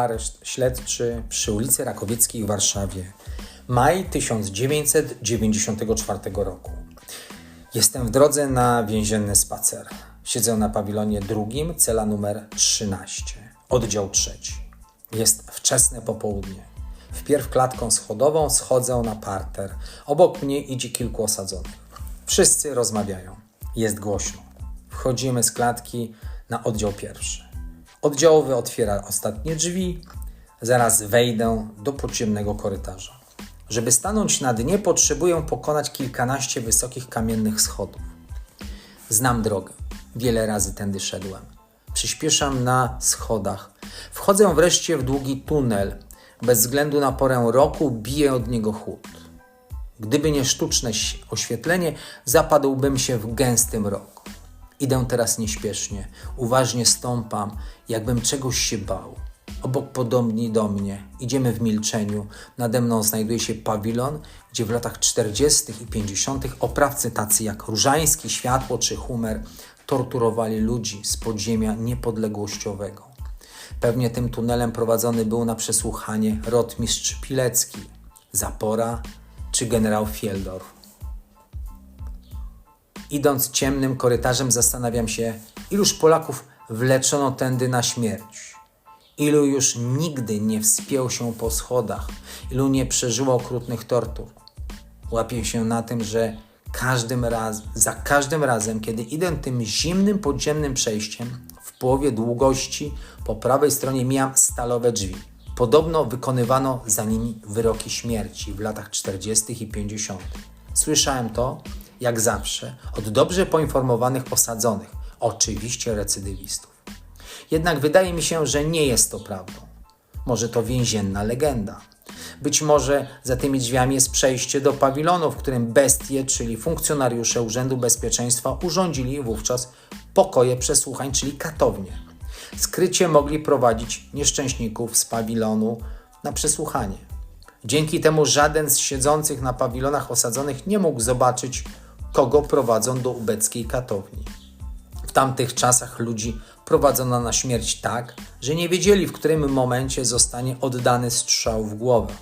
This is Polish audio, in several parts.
areszt śledczy przy ulicy Rakowieckiej w Warszawie. Maj 1994 roku. Jestem w drodze na więzienny spacer. Siedzę na pawilonie drugim, cela numer 13, oddział trzeci. Jest wczesne popołudnie. Wpierw klatką schodową schodzę na parter. Obok mnie idzie kilku osadzonych. Wszyscy rozmawiają. Jest głośno. Wchodzimy z klatki na oddział pierwszy. Oddziałowy otwiera ostatnie drzwi. Zaraz wejdę do podziemnego korytarza. Żeby stanąć na dnie, potrzebuję pokonać kilkanaście wysokich kamiennych schodów. Znam drogę. Wiele razy tędy szedłem. Przyspieszam na schodach. Wchodzę wreszcie w długi tunel. Bez względu na porę roku bije od niego chłód. Gdyby nie sztuczne oświetlenie, zapadłbym się w gęsty mrok. Idę teraz nieśpiesznie, uważnie stąpam, jakbym czegoś się bał. Obok podobni do mnie, idziemy w milczeniu. Nade mną znajduje się pawilon, gdzie w latach 40. i 50. oprawcy tacy jak Różański, Światło czy Humer torturowali ludzi z podziemia niepodległościowego. Pewnie tym tunelem prowadzony był na przesłuchanie rotmistrz Pilecki, Zapora czy generał Fieldorf. Idąc ciemnym korytarzem, zastanawiam się, iluż Polaków wleczono tędy na śmierć. Ilu już nigdy nie wspiął się po schodach, ilu nie przeżyło okrutnych tortur. Łapię się na tym, że każdym raz, za każdym razem, kiedy idę tym zimnym podziemnym przejściem, w połowie długości po prawej stronie mijam stalowe drzwi. Podobno wykonywano za nimi wyroki śmierci w latach 40. i 50. Słyszałem to, jak zawsze, od dobrze poinformowanych osadzonych, oczywiście recydywistów. Jednak wydaje mi się, że nie jest to prawdą. Może to więzienna legenda. Być może za tymi drzwiami jest przejście do pawilonu, w którym bestie, czyli funkcjonariusze Urzędu Bezpieczeństwa, urządzili wówczas pokoje przesłuchań, czyli katownie. Skrycie mogli prowadzić nieszczęśników z pawilonu na przesłuchanie. Dzięki temu żaden z siedzących na pawilonach osadzonych nie mógł zobaczyć, kogo prowadzą do ubeckiej katowni. W tamtych czasach ludzi prowadzono na śmierć tak, że nie wiedzieli, w którym momencie zostanie oddany strzał w głowę.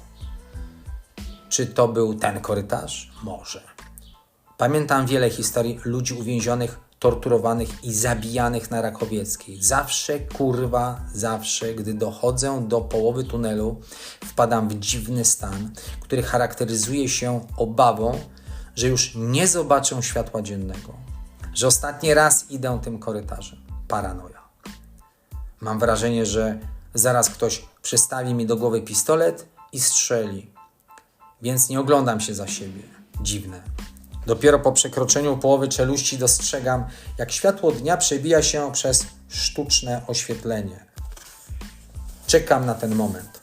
Czy to był ten korytarz? Może. Pamiętam wiele historii ludzi uwięzionych, torturowanych i zabijanych na Rakowieckiej. Zawsze, kurwa, zawsze, gdy dochodzę do połowy tunelu, wpadam w dziwny stan, który charakteryzuje się obawą, że już nie zobaczę światła dziennego. Że ostatni raz idę tym korytarzem. Paranoja. Mam wrażenie, że zaraz ktoś przystawi mi do głowy pistolet i strzeli. Więc nie oglądam się za siebie. Dziwne. Dopiero po przekroczeniu połowy czeluści dostrzegam, jak światło dnia przebija się przez sztuczne oświetlenie. Czekam na ten moment.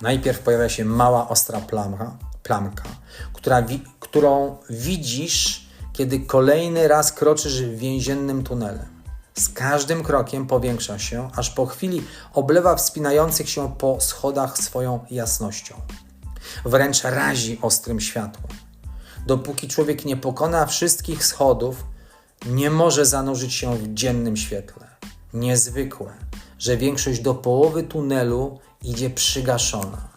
Najpierw pojawia się mała, ostra plamka, plamka która wi- którą widzisz, kiedy kolejny raz kroczysz w więziennym tunelem. Z każdym krokiem powiększa się, aż po chwili oblewa wspinających się po schodach swoją jasnością. Wręcz razi ostrym światłem. Dopóki człowiek nie pokona wszystkich schodów, nie może zanurzyć się w dziennym świetle. Niezwykłe, że większość do połowy tunelu idzie przygaszona.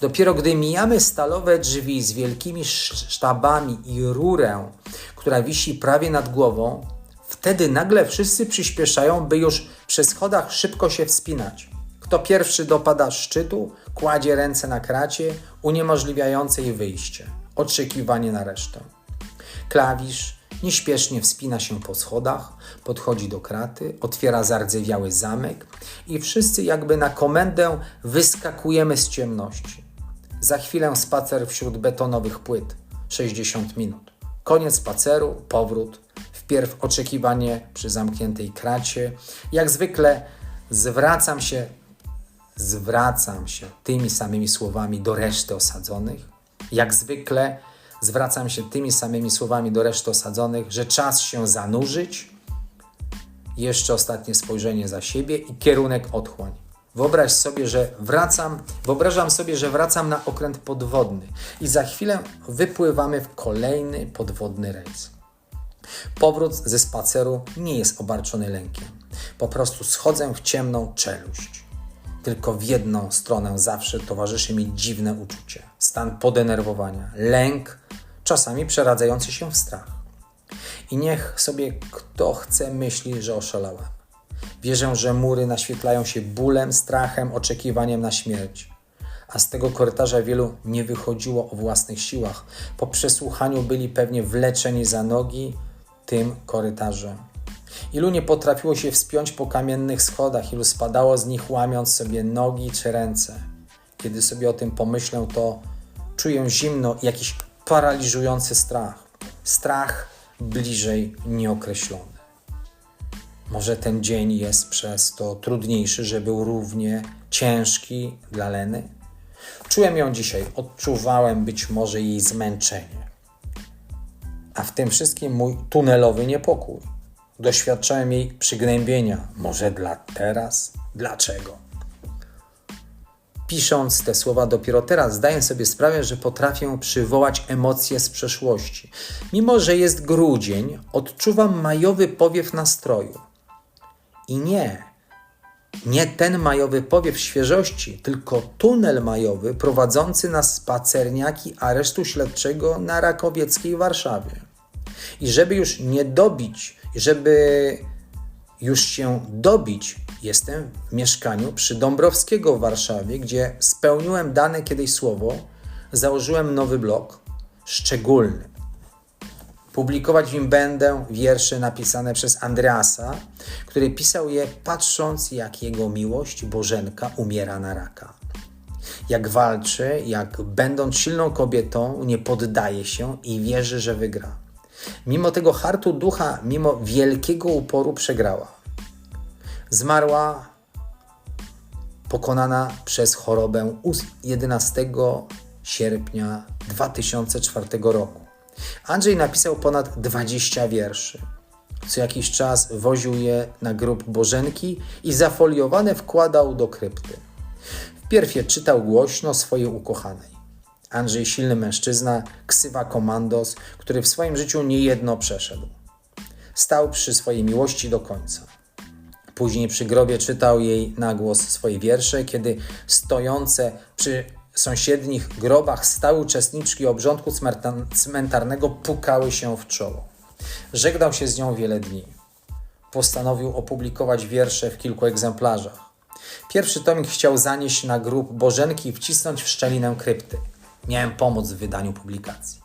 Dopiero gdy mijamy stalowe drzwi z wielkimi sz- sztabami i rurę, która wisi prawie nad głową, wtedy nagle wszyscy przyspieszają, by już przy schodach szybko się wspinać. Kto pierwszy dopada szczytu, kładzie ręce na kracie, uniemożliwiającej wyjście. Oczekiwanie na resztę. Klawisz nieśpiesznie wspina się po schodach, podchodzi do kraty, otwiera zardzewiały zamek i wszyscy jakby na komendę wyskakujemy z ciemności. Za chwilę spacer wśród betonowych płyt 60 minut. Koniec spaceru, powrót. Wpierw oczekiwanie przy zamkniętej kracie. Jak zwykle zwracam się, zwracam się tymi samymi słowami do reszty osadzonych. Jak zwykle zwracam się tymi samymi słowami do reszty osadzonych, że czas się zanurzyć. Jeszcze ostatnie spojrzenie za siebie i kierunek otchłań. Wyobraź sobie, że wracam, wyobrażam sobie, że wracam na okręt podwodny i za chwilę wypływamy w kolejny podwodny rejs. Powrót ze spaceru nie jest obarczony lękiem. Po prostu schodzę w ciemną czeluść. tylko w jedną stronę zawsze towarzyszy mi dziwne uczucie, stan podenerwowania, lęk, czasami przeradzający się w strach. I niech sobie kto chce myśli, że oszalałem. Wierzę, że mury naświetlają się bólem, strachem, oczekiwaniem na śmierć. A z tego korytarza wielu nie wychodziło o własnych siłach. Po przesłuchaniu byli pewnie wleczeni za nogi tym korytarzem. Ilu nie potrafiło się wspiąć po kamiennych schodach, ilu spadało z nich łamiąc sobie nogi czy ręce. Kiedy sobie o tym pomyślę, to czuję zimno i jakiś paraliżujący strach. Strach bliżej nieokreślony. Może ten dzień jest przez to trudniejszy, że był równie ciężki dla Leny? Czułem ją dzisiaj, odczuwałem być może jej zmęczenie. A w tym wszystkim mój tunelowy niepokój. Doświadczałem jej przygnębienia. Może dla teraz? Dlaczego? Pisząc te słowa dopiero teraz zdaję sobie sprawę, że potrafię przywołać emocje z przeszłości. Mimo, że jest grudzień, odczuwam majowy powiew nastroju. I nie, nie ten majowy powiew świeżości, tylko tunel majowy prowadzący na spacerniaki aresztu śledczego na Rakowieckiej Warszawie. I żeby już nie dobić, żeby już się dobić, jestem w mieszkaniu przy Dąbrowskiego w Warszawie, gdzie spełniłem dane kiedyś słowo, założyłem nowy blog szczególny. Publikować w nim będę wiersze napisane przez Andreasa, który pisał je patrząc, jak jego miłość Bożenka umiera na raka. Jak walczy, jak będąc silną kobietą, nie poddaje się i wierzy, że wygra. Mimo tego hartu ducha, mimo wielkiego uporu przegrała. Zmarła pokonana przez chorobę 11 sierpnia 2004 roku. Andrzej napisał ponad 20 wierszy. Co jakiś czas woził je na grób Bożenki i zafoliowane wkładał do krypty. Wpierw czytał głośno swojej ukochanej. Andrzej silny mężczyzna, ksywa komandos, który w swoim życiu niejedno przeszedł. Stał przy swojej miłości do końca. Później przy grobie czytał jej na głos swoje wiersze, kiedy stojące przy sąsiednich grobach stałe uczestniczki obrządku cmentarnego pukały się w czoło. Żegnał się z nią wiele dni. Postanowił opublikować wiersze w kilku egzemplarzach. Pierwszy tomik chciał zanieść na grób Bożenki i wcisnąć w szczelinę krypty. Miałem pomóc w wydaniu publikacji.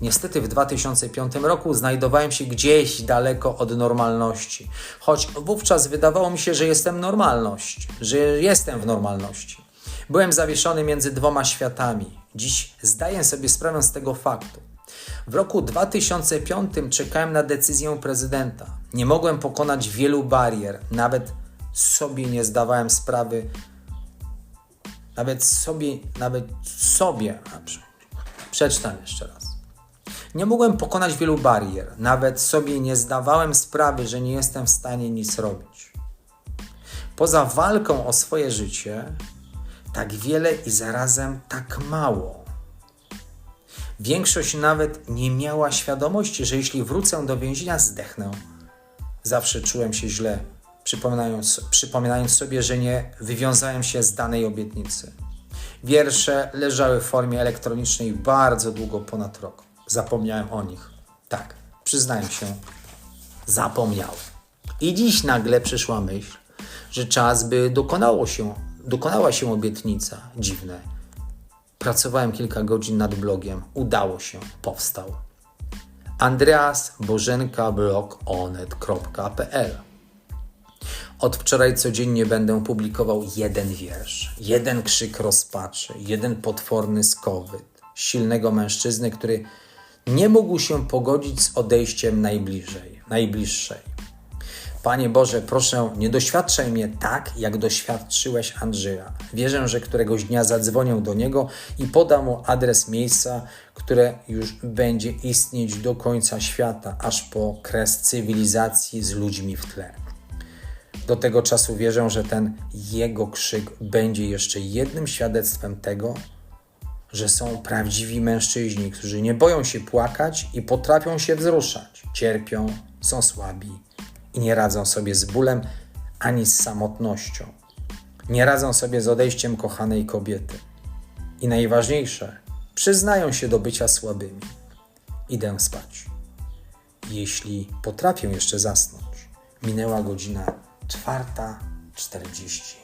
Niestety w 2005 roku znajdowałem się gdzieś daleko od normalności, choć wówczas wydawało mi się, że jestem normalność, że jestem w normalności. Byłem zawieszony między dwoma światami. Dziś zdaję sobie sprawę z tego faktu. W roku 2005 czekałem na decyzję prezydenta. Nie mogłem pokonać wielu barier, nawet sobie nie zdawałem sprawy, nawet sobie, nawet sobie, przeczytam jeszcze raz. Nie mogłem pokonać wielu barier, nawet sobie nie zdawałem sprawy, że nie jestem w stanie nic robić. Poza walką o swoje życie, tak wiele i zarazem tak mało. Większość nawet nie miała świadomości, że jeśli wrócę do więzienia, zdechnę. Zawsze czułem się źle, przypominając, przypominając sobie, że nie wywiązałem się z danej obietnicy. Wiersze leżały w formie elektronicznej bardzo długo, ponad rok. Zapomniałem o nich. Tak, przyznaję się, zapomniałem. I dziś nagle przyszła myśl, że czas by dokonało się dokonała się obietnica. Dziwne. Pracowałem kilka godzin nad blogiem. Udało się. Powstał. Andreas Bożenka blog onet.pl Od wczoraj codziennie będę publikował jeden wiersz, jeden krzyk rozpaczy, jeden potworny skowyt silnego mężczyzny, który nie mógł się pogodzić z odejściem najbliżej, najbliższej. Panie Boże, proszę, nie doświadczaj mnie tak, jak doświadczyłeś Andrzeja. Wierzę, że któregoś dnia zadzwonię do niego i podam mu adres miejsca, które już będzie istnieć do końca świata, aż po kres cywilizacji z ludźmi w tle. Do tego czasu wierzę, że ten jego krzyk będzie jeszcze jednym świadectwem tego, że są prawdziwi mężczyźni, którzy nie boją się płakać i potrafią się wzruszać. Cierpią, są słabi i nie radzą sobie z bólem ani z samotnością. nie radzą sobie z odejściem kochanej kobiety. I najważniejsze, przyznają się do bycia słabymi. Idę spać. Jeśli potrafię jeszcze zasnąć, minęła godzina czwarta czterdzieści.